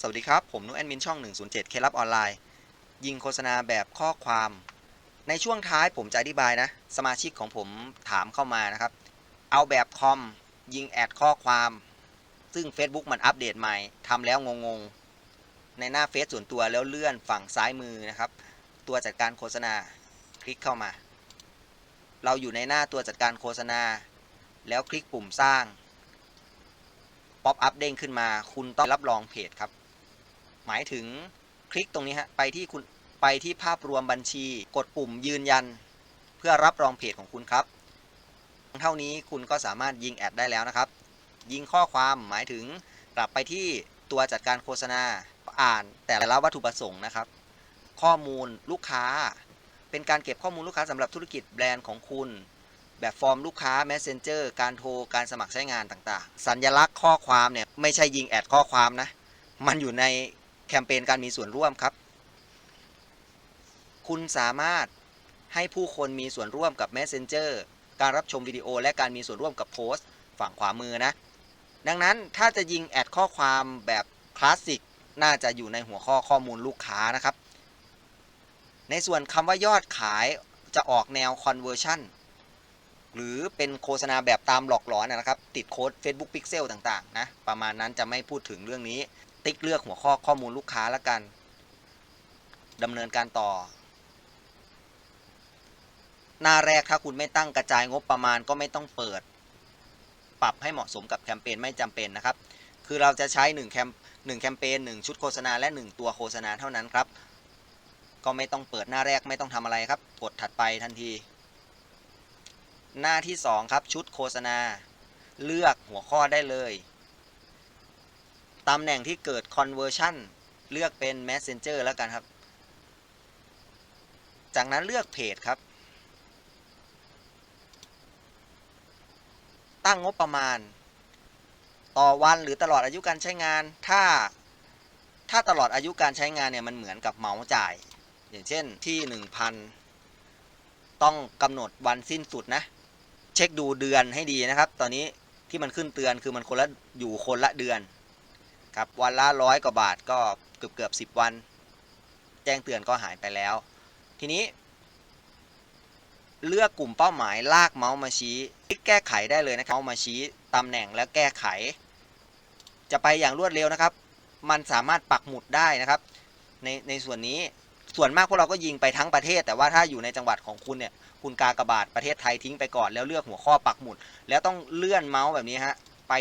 สวัสดีครับ ผมนุ้แอดมินช่อง 107 เคล็ดลับออนไลน์ ยิงโฆษณาแบบข้อความ ในช่วงท้ายผมจะอธิบายนะ สมาชิกของผมถามเข้ามานะครับ เอาแบบคอม ยิงแอดข้อความ ซึ่ง Facebook มันอัปเดตใหม่ทำแล้วงงๆ ในหน้าเฟซส่วนตัวแล้วเลื่อนฝั่งซ้ายมือนะครับ ตัวจัดการโฆษณาคลิกเข้ามา เราอยู่ในหน้าตัวจัดการโฆษณา แล้วคลิกปุ่มสร้าง ป๊อปอัพเด้งขึ้นมา คุณต้องรับรองเพจครับ หมายถึงคลิกตรงนี้ฮะไปที่คุณไปที่ภาพรวมบัญชี กดปุ่มยืนยัน เพื่อรับรองเพจของคุณครับ เท่านี้คุณก็สามารถยิงแอดได้แล้วนะครับ ยิงข้อความหมายถึงกลับไปที่ตัวจัดการโฆษณาอ่านแต่ละวัตถุประสงค์นะครับ ข้อมูลลูกค้า เป็นการเก็บข้อมูลลูกค้าสำหรับธุรกิจแบรนด์ของคุณ แบบฟอร์มลูกค้า Messenger การโทรการสมัครใช้งานต่างๆ สัญลักษณ์ข้อความเนี่ยไม่ใช่ยิงแอดข้อความนะ มันอยู่ใน แคมเปญการมีส่วนร่วมครับ คุณสามารถให้ผู้คนมีส่วนร่วมกับ Messenger การรับชมวิดีโอและการมีส่วนร่วมกับโพสต์ ฝั่งขวามือนะ ดังนั้นถ้าจะยิงแอดข้อความแบบคลาสสิกน่าจะอยู่ในหัวข้อข้อมูลลูกค้านะครับ ในส่วนคำว่ายอดขายจะออกแนว conversion หรือเป็นโฆษณาแบบตามหลอกหลอนนะครับ ติดโค้ด Facebook Pixel ต่าง ๆ นะ ประมาณนั้นจะไม่พูดถึงเรื่องนี้ ติ๊กเลือกหัวข้อข้อมูลลูกค้าแล้วกันดำเนินการต่อ หน้าแรกถ้าคุณไม่ตั้งกระจายงบประมาณก็ไม่ต้องเปิด ปรับให้เหมาะสมกับแคมเปญไม่จำเป็นนะครับ คือเราจะใช้1แคม1แคมเปญ1ชุดโฆษณาและ 1 ตัวโฆษณาเท่านั้นครับ ก็ไม่ต้องเปิดหน้าแรกไม่ต้องทำอะไรครับ กดถัดไปทันที หน้าที่ 2 ครับชุดโฆษณา เลือกหัวข้อได้เลย ตำแหน่งที่เกิด conversion เลือกเป็น messenger แล้วกันครับ จากนั้นเลือกเพจครับ ตั้งงบประมาณ ต่อวันหรือตลอดอายุการใช้งาน ถ้า ถ้าตลอดอายุการใช้งานเนี่ยมันเหมือนกับเหมาจ่าย อย่างเช่นที่ 1,000 ต้องกำหนดวันสิ้นสุดนะ เช็คดูเดือนให้ดีนะครับ ตอนนี้ที่มันขึ้นเตือนคือมันคนละอยู่คนละเดือน ครับวันละร้อยกว่าบาทก็เกือบเกือบสิบวัน แจ้งเตือนก็หายไปแล้ว ทีนี้ เลือกกลุ่มเป้าหมายลากเมาส์มาชี้คลิกแก้ไขได้เลยนะครับเมาส์มาชี้ตำแหน่งแล้วแก้ไข จะไปอย่างรวดเร็วนะครับ มันสามารถปักหมุดได้นะครับ ในในส่วนนี้ส่วนมากพวกเราก็ยิงไปทั้งประเทศ แต่ว่าถ้าอยู่ในจังหวัดของคุณเนี่ยคุณกากบาทประเทศไทยทิ้งไปก่อนแล้วเลือกหัวข้อปักหมุด แล้วต้องเลื่อนเมาส์แบบนี้ฮะไป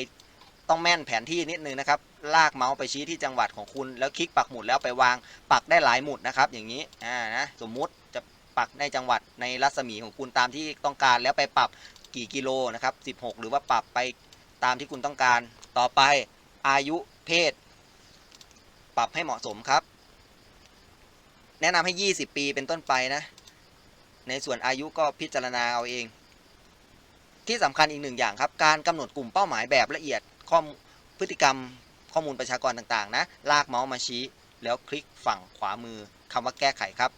ต้องแม่นแผนที่นิดนึงนะครับลากเมาส์ไปชี้ที่จังหวัดของคุณแล้วคลิกปักหมุดแล้วไปวางปักได้หลายหมุดนะครับอย่างนี้อ่านะสมมุติจะปักในจังหวัดในรัศมีของคุณตามที่ต้องการแล้วไปปรับกี่กิโลนะครับ16 หรือว่าปรับไปตามที่คุณต้องการ ต่อไปอายุเพศ ปรับให้เหมาะสมครับ แนะนำให้ 20 ปีเป็นต้นไปนะ ในส่วนอายุก็พิจารณาเอาเอง ที่สำคัญอีกหนึ่งอย่างครับ การกำหนดกลุ่มเป้าหมายแบบละเอียดข้อมพฤติกรรม ข้อมูลประชากรต่างๆนะ ลากเมาส์มาชี้ แล้วคลิกฝั่งขวามือคำว่าแก้ไขครับ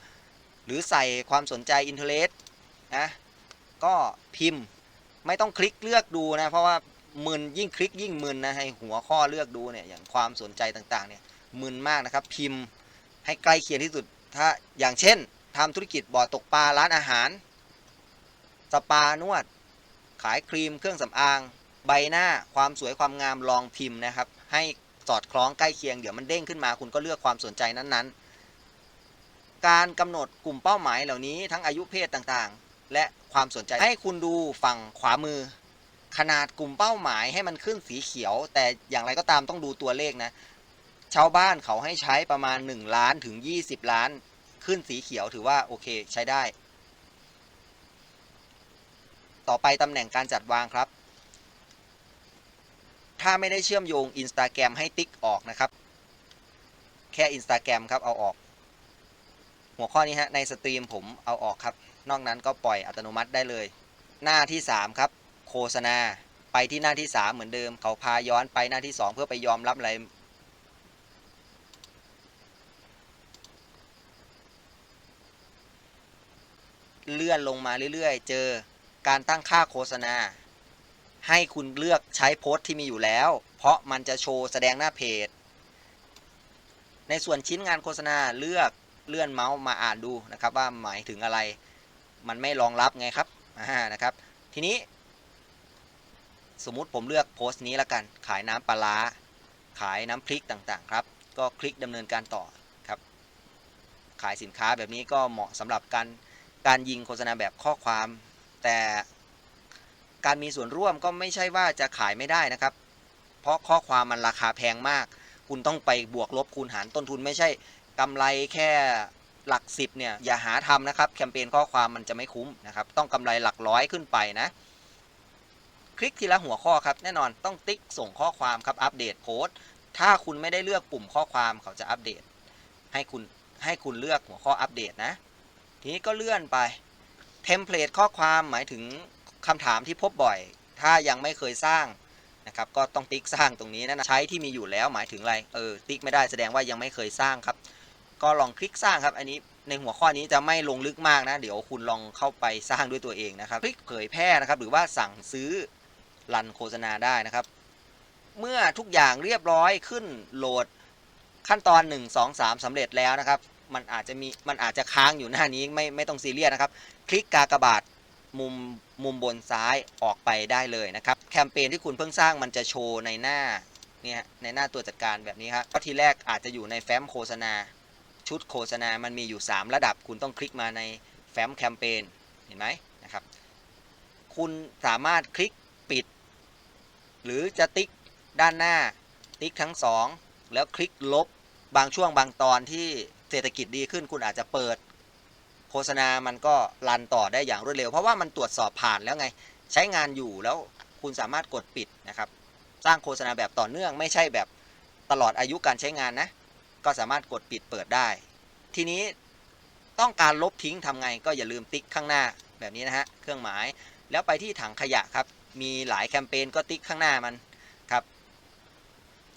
หรือใส่ความสนใจ interest นะ ก็พิมพ์ไม่ต้องคลิกเลือกดูนะ เพราะว่ามึนยิ่งคลิกยิ่งมึนนะให้หัวข้อเลือกดูเนี่ยอย่างความสนใจต่างๆเนี่ยมึนมากนะครับ พิมพ์ให้ใกล้เคียงที่สุด ถ้าอย่างเช่นทำธุรกิจบ่อตกปลาร้านอาหาร สปานวด ขายครีมเครื่องสำอาง ใบหน้าความสวยความงามลองพิมพ์นะครับ ให้สอดคล้องใกล้เคียงเดี๋ยวมันเด้งขึ้นมา คุณก็เลือกความสนใจนั้นๆ การกำหนดกลุ่มเป้าหมายเหล่านี้ทั้งอายุเพศต่างๆ และความสนใจให้คุณดูฝั่งขวามือ ขนาดกลุ่มเป้าหมายให้มันขึ้นสีเขียว แต่อย่างไรก็ตามต้องดูตัวเลขนะชาวบ้านเขาให้ใช้ประมาณ 1 ล้านถึง 20 ล้าน ขึ้นสีเขียวถือว่าโอเคใช้ได้ ต่อไปตำแหน่งการจัดวางครับ ถ้าไม่ได้เชื่อมโยง Instagram ให้ติ๊กออกนะครับ แค่ Instagram ครับเอาออก หัวข้อนี้ฮะในสตรีมผมเอาออกครับ นอกนั้นก็ปล่อยอัตโนมัติได้เลย หน้าที่ 3 ครับ โฆษณาไปที่หน้าที่ 3 เหมือนเดิม เขาพาย้อนไปหน้าที่ 2 เพื่อไปยอมรับอะไรเลื่อนลงมาเรื่อยๆ เจอการตั้งค่าโฆษณา ให้คุณเลือกใช้โพสต์ที่มีอยู่แล้ว เพราะมันจะโชว์แสดงหน้าเพจ ในส่วนชิ้นงานโฆษณาเลือกเลื่อนเมาส์มาอ่านดูนะครับ ว่าหมายถึงอะไร มันไม่รองรับไงครับอ่านะครับ ทีนี้ สมมุติผมเลือกโพสต์นี้ละกัน ขายน้ำปลาร้าขายน้ำพริกต่างๆครับ ก็คลิกดำเนินการต่อครับ ขายสินค้าแบบนี้ก็เหมาะสำหรับการการยิงโฆษณาแบบข้อความ แต่ การมีส่วนร่วมก็ไม่ใช่ว่าจะขายไม่ได้นะครับ เพราะข้อความมันราคาแพงมาก คุณต้องไปบวกลบคูณหารต้นทุนไม่ใช่กำไรแค่หลักสิบเนี่ยอย่าหาทำนะครับ แคมเปญข้อความมันจะไม่คุ้มนะครับ ต้องกำไรหลักร้อยขึ้นไปนะ คลิกทีละหัวข้อครับ แน่นอนต้องติ๊กส่งข้อความครับอัปเดตโพสต์ถ้าคุณไม่ได้เลือกปุ่มข้อความเขาจะอัปเดต ให้คุณให้คุณเลือกหัวข้ออัปเดตนะ ทีนี้ก็เลื่อนไปเทมเพลตข้อความหมายถึง คำถามที่พบบ่อย ถ้ายังไม่เคยสร้างนะครับก็ต้องติ๊กสร้างตรงนี้นะใช้ที่มีอยู่แล้วหมายถึงอะไรเออติ๊กไม่ได้แสดงว่ายังไม่เคยสร้างครับ ก็ลองคลิกสร้างครับ อันนี้ในหัวข้อนี้จะไม่ลงลึกมากนะ เดี๋ยวคุณลองเข้าไปสร้างด้วยตัวเองนะครับคลิกเผยแพร่นะครับ หรือว่าสั่งซื้อรันโฆษณาได้นะครับ เมื่อทุกอย่างเรียบร้อยขึ้นโหลดขั้นตอน 1 2 3สำเร็จแล้วนะครับ มันอาจจะมีมันอาจจะค้างอยู่หน้านี้ไม่ไม่ต้องซีเรียสนะครับ คลิกกากบาทมุม มุมบนซ้ายออกไปได้เลยนะครับ แคมเปญที่คุณเพิ่งสร้างมันจะโชว์ในหน้าเนี่ยในหน้าตัวจัดการแบบนี้ครับก็ทีแรกอาจจะอยู่ในแฟ้มโฆษณา ชุดโฆษณามันมีอยู่ 3 ระดับ คุณต้องคลิกมาในแฟ้มแคมเปญเห็นไหมนะครับ คุณสามารถคลิกปิด หรือจะติ๊กด้านหน้า ติ๊กทั้ง 2 แล้วคลิกลบ บางช่วงบางตอนที่เศรษฐกิจดีขึ้น คุณอาจจะเปิด โฆษณามันก็รันต่อได้อย่างรวดเร็ว เพราะว่ามันตรวจสอบผ่านแล้วไง ใช้งานอยู่แล้วคุณสามารถกดปิดนะครับ สร้างโฆษณาแบบต่อเนื่องไม่ใช่แบบตลอดอายุการใช้งานนะ ก็สามารถกดปิดเปิดได้ ทีนี้ต้องการลบทิ้งทำไงก็อย่าลืมติ๊กข้างหน้าแบบนี้นะฮะเครื่องหมายแล้วไปที่ถังขยะครับ มีหลายแคมเปญก็ติ๊กข้างหน้ามันครับ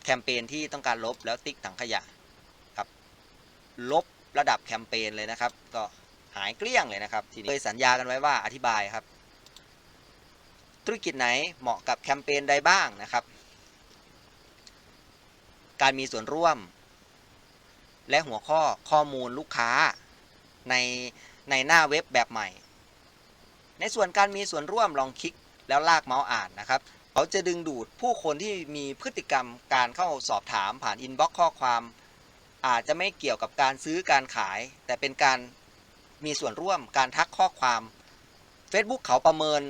แคมเปญที่ต้องการลบแล้วติ๊กถังขยะครับ ลบระดับแคมเปญเลยนะครับ ก็ หายเกลี้ยงเลยนะครับทีนี้เคยสัญญากันไว้ว่าอธิบายครับ ธุรกิจไหนเหมาะกับแคมเปญใดบ้างนะครับ การมีส่วนร่วม และหัวข้อข้อมูลลูกค้าในในหน้าเว็บแบบใหม่ ในส่วนการมีส่วนร่วมลองคลิกแล้วลากเมาส์อ่านนะครับเขาจะดึงดูดผู้คนที่มีพฤติกรรมการเข้าสอบถามผ่านอินบ็อกซ์ข้อความ อาจจะไม่เกี่ยวกับการซื้อการขาย แต่เป็นการ มีส่วนร่วมการทักข้อความ Facebook เขาประเมิน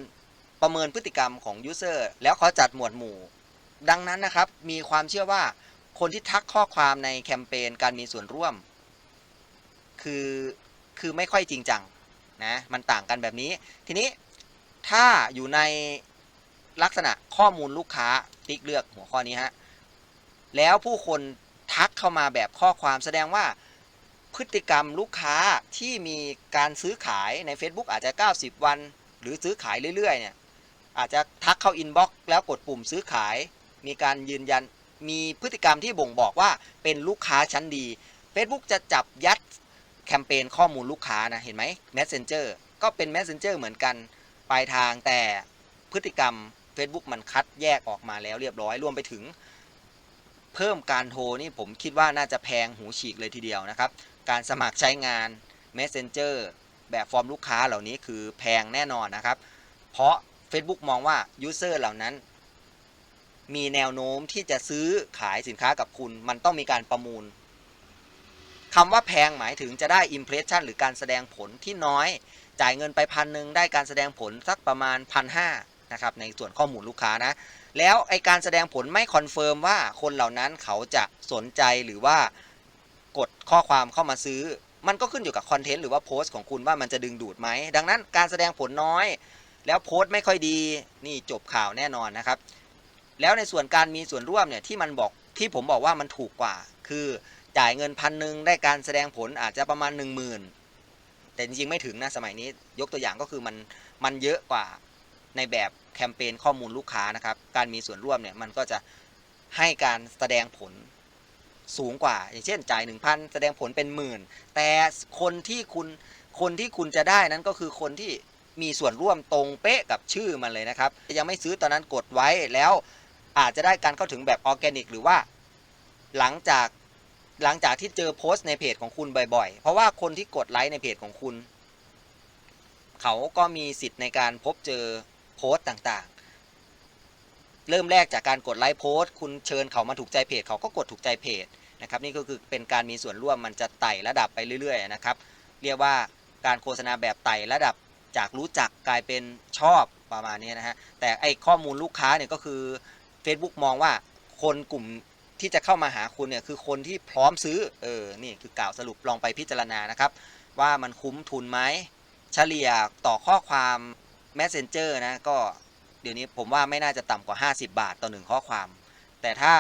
ประเมินพฤติกรรมของยูเซอร์แล้วเขาจัดหมวดหมู่ ดังนั้นนะครับ มีความเชื่อว่าคนที่ทักข้อความในแคมเปญการมีส่วนร่วม คือคือไม่ค่อยจริงจังนะมันต่างกันแบบนี้ ทีนี้ถ้าอยู่ในลักษณะข้อมูลลูกค้าติ๊กเลือกหัวข้อนี้ฮะแล้วผู้คนทักเข้ามาแบบข้อความแสดงว่า พฤติกรรมลูกค้าที่มีการซื้อขายใน Facebook อาจจะ 90 วัน หรือซื้อขายเรื่อยๆเนี่ยอาจจะทักเข้าอินบ็อกซ์แล้วกดปุ่มซื้อขาย มีการยืนยันมีพฤติกรรมที่บ่งบอกว่าเป็นลูกค้าชั้นดี Facebook จะจับยัดแคมเปญข้อมูลลูกค้านะ เห็นไหม Messenger ก็เป็น Messenger เหมือนกันปลายทางแต่พฤติกรรม Facebook มันคัดแยกออกมาแล้วเรียบร้อยรวมไปถึง เพิ่มการโทรนี่ผมคิดว่าน่าจะแพงหูฉีกเลยทีเดียวนะครับ การสมัครใช้งาน Messenger แบบฟอร์มลูกค้าเหล่านี้คือแพงแน่นอนนะครับ เพราะ Facebook มองว่า User เหล่านั้น มีแนวโน้มที่จะซื้อขายสินค้ากับคุณ มันต้องมีการประมูลคำว่าแพงหมายถึงจะได้ Impression หรือการแสดงผลที่น้อย จ่ายเงินไปพันหนึ่งได้การแสดงผลสักประมาณพันห้านะครับในส่วนข้อมูลลูกค้านะ แล้วไอการแสดงผลไม่คอนเฟิร์มว่าคนเหล่านั้นเขาจะสนใจหรือว่า กดข้อความเข้ามาซื้อ มันก็ขึ้นอยู่กับคอนเทนต์หรือว่าโพสต์ของคุณว่ามันจะดึงดูดไหม ดังนั้นการแสดงผลน้อย แล้วโพสต์ไม่ค่อยดีนี่จบข่าวแน่นอนนะครับ แล้วในส่วนการมีส่วนร่วมเนี่ยที่มันบอกที่ผมบอกว่ามันถูกกว่า คือจ่ายเงินพันหนึ่งได้การแสดงผลอาจจะประมาณ 1 0,000 แต่จริงๆไม่ถึงนะสมัยนี้ ยกตัวอย่างก็คือมันมันเยอะกว่าในแบบแคมเปญข้อมูลลูกค้านะครับ การมีส่วนร่วมเนี่ยมันก็จะให้การแสดงผล สูงกว่า อย่างเช่นจ่าย 1,000 แสดงผลเป็นหมื่น แต่คนที่คุณคนที่คุณจะได้นั้นก็คือคนที่มีส่วนร่วมตรงเป๊ะกับชื่อมันเลยนะครับ ยังไม่ซื้อตอนนั้นกดไว้แล้วอาจจะได้การเข้าถึงแบบออร์แกนิก หรือว่า หลังจากหลังจากที่เจอโพสต์ในเพจของคุณบ่อยๆ เพราะว่าคนที่กดไลค์ในเพจของคุณ เขาก็มีสิทธิ์ในการพบเจอโพสต์ต่างๆ เริ่มแรกจากการกดไลค์โพสต์คุณเชิญเขามาถูกใจเพจเขาก็กดถูกใจเพจนะครับนี่ก็คือเป็นการมีส่วนร่วมมันจะไต่ระดับไปเรื่อยๆนะครับเรียกว่าการโฆษณาแบบไต่ระดับจากรู้จักกลายเป็นชอบประมาณนี้นะฮะแต่ไอข้อมูลลูกค้าเนี่ยก็คือ Facebook มองว่าคนกลุ่มที่จะเข้ามาหาคุณเนี่ยคือคนที่พร้อมซื้อเออนี่คือกล่าวสรุปลองไปพิจารณานะครับ ว่ามันคุ้มทุนไหมเฉลี่ยต่อข้อความ Messenger นะก็ เดี๋ยวนี้ผมว่าไม่น่าจะต่ำกว่า 50 บาทต่อหนึ่งข้อความ แต่ถ้า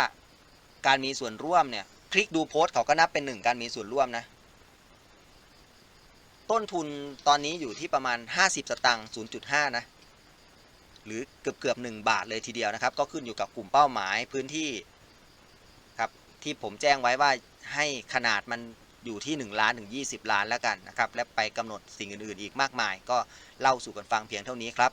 การมีส่วนร่วมเนี่ยคลิกดูโพสต์เขาก็นับเป็นหนึ่งการมีส่วนร่วมนะ ต้นทุนตอนนี้อยู่ที่ประมาณ 50 สตางค์0.5 นะ หรือเกือบเกือบหนึ่งบาทเลยทีเดียวนะครับ ก็ขึ้นอยู่กับกลุ่มเป้าหมายพื้นที่ครับที่ผมแจ้งไว้ว่าให้ขนาดมันอยู่ที่ 1 ล้านถึง 20 ล้านแล้วกันนะครับ และไปกำหนดสิ่งอื่น ๆ อีกมากมาย ก็เล่าสู่กันฟังเพียงเท่านี้ครับ